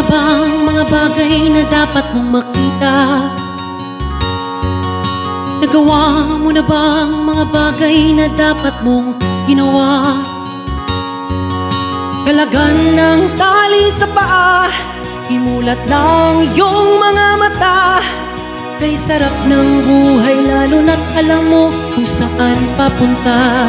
Na ba ang mga bagay na dapat mong makita? Nagawa mo na ba ang mga bagay na dapat mong ginawa? Kalagan ng tali sa paa Imulat ng iyong mga mata Kay sarap ng buhay lalo na't alam mo kung saan papunta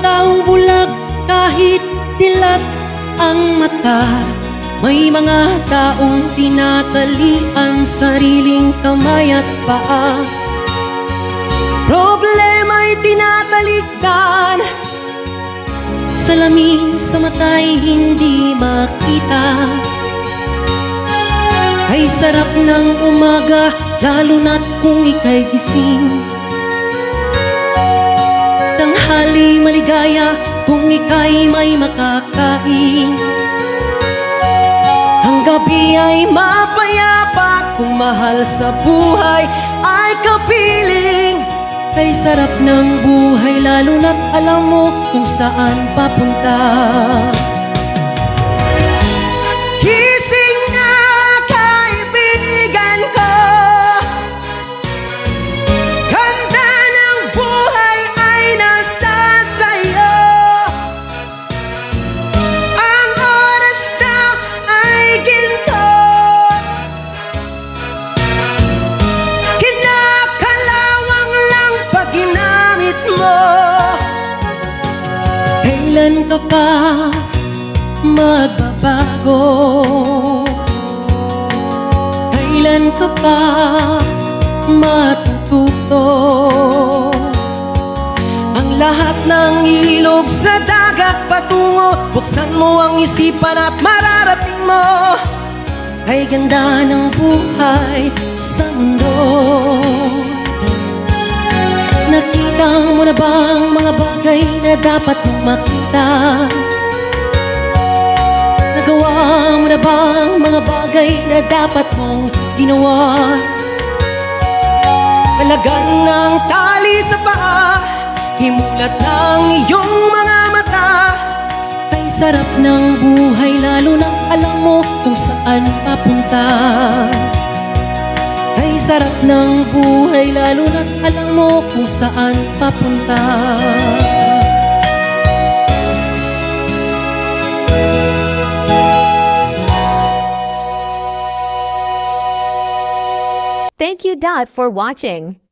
taong bulag kahit dilat ang mata. May mga taong tinatali ang sariling kamay at paa. Problema'y tinatalikdan Salamin sa mata'y hindi makita. Ay sarap ng umaga lalo na't kung ika'y gising maligaya kung ika'y may makakain. Ang gabi ay mapayapa kung mahal sa buhay ay kapiling. Kay sarap ng buhay lalo na't alam mo kung saan papunta Kailan ka pa magbabago? Kailan ka pa matututo? Ang lahat ng ilog sa dagat patungo Buksan mo ang isipan at mararating mo Kay ganda ng buhay sa mundo Nakita mo na ba ang mga bagay na dapat mong makita? Nagawa mo na ba ang mga bagay na dapat mong ginawa? Kalagan ng tali sa paa Himulat ng iyong mga mata Kay sarap ng buhay lalo nang alam mo kung saan papunta sarap ng buhay lalo na't alam mo kung saan papunta Thank you Dot for watching.